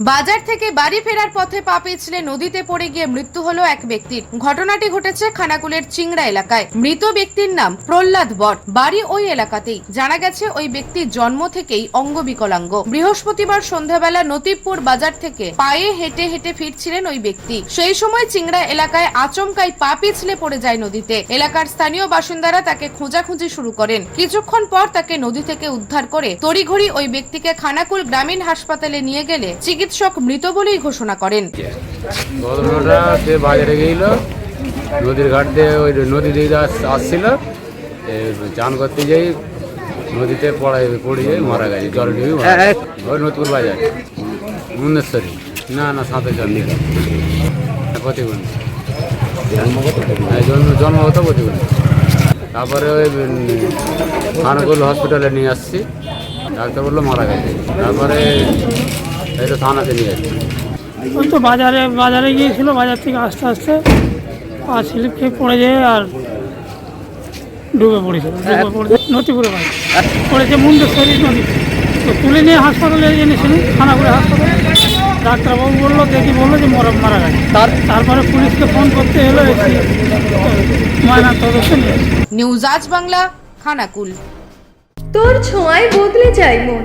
বাজার থেকে বাড়ি ফেরার পথে পা পিছলে নদীতে পড়ে গিয়ে মৃত্যু হলো এক ব্যক্তির। ঘটনাটি ঘটেছে খানাকুলের চিংড়া এলাকায়। মৃত ব্যক্তির নাম প্রহ্লাদ বর। বাড়ি ওই এলাকাতেই। জানা গেছে ওই ব্যক্তির জন্ম থেকেই অঙ্গ বিকলাঙ্গ বৃহস্পতিবার সন্ধ্যাবেলা নতিবপুর বাজার থেকে পায়ে হেঁটে হেঁটে ফিরছিলেন ওই ব্যক্তি। সেই সময় চিংড়া এলাকায় আচমকাই পা পিছলে পড়ে যায় নদীতে। এলাকার স্থানীয় বাসিন্দারা তাকে খোঁজাখুঁজি শুরু করেন। কিছুক্ষণ পর তাকে নদী থেকে উদ্ধার করে তড়িঘড়ি ওই ব্যক্তিকে খানাকুল গ্রামীণ হাসপাতালে নিয়ে গেলে চিকিৎসক মৃত বলেই ঘোষণা করেন। ঘটনাটা বাজারে গেছিল নদীর ঘাট দিয়ে ওই নদী দিয়ে আস- আসছিল চান করতে যাই নদীতে পড়াই পড়ে যাই মারা গেছে জল ডুবে ওই নতুন বাজার মুন্দেশ্বরী না না সাঁতে জল নিয়ে প্রতিবন্ধী। হ্যাঁ, জন্ম জন্মগত প্রতিবন্ধী। তারপরে ওই খানগুল হসপিটালে নিয়ে আসছি। ডাক্তার বলল মারা গেছে। তারপরে তো থানাতে নিয়ে যাচ্ছি। ওই তো বাজারে বাজারে গিয়েছিল বাজার থেকে আস্তে আস্তে পা স্লিপ খেয়ে পড়ে যায় আর ডুবে পড়েছিল ডুবে পড়ে নথিপুরে বাড়ি। পড়েছে মুন্ডেশ্বরী নদী। তো তুলে নিয়ে হাসপাতালে এনেছিলেন খানাপুরে হাসপাতালে। ডাক্তারবাবু বলল দেখি বলল যে মরা মারা গেছে। তার তারপরে পুলিশকে ফোন করতে এলো এসে ময়না তদন্ত নিয়ে নিউজ আজ বাংলা খানাকুল। তোর ছোঁয়ায় বদলে যায় মন।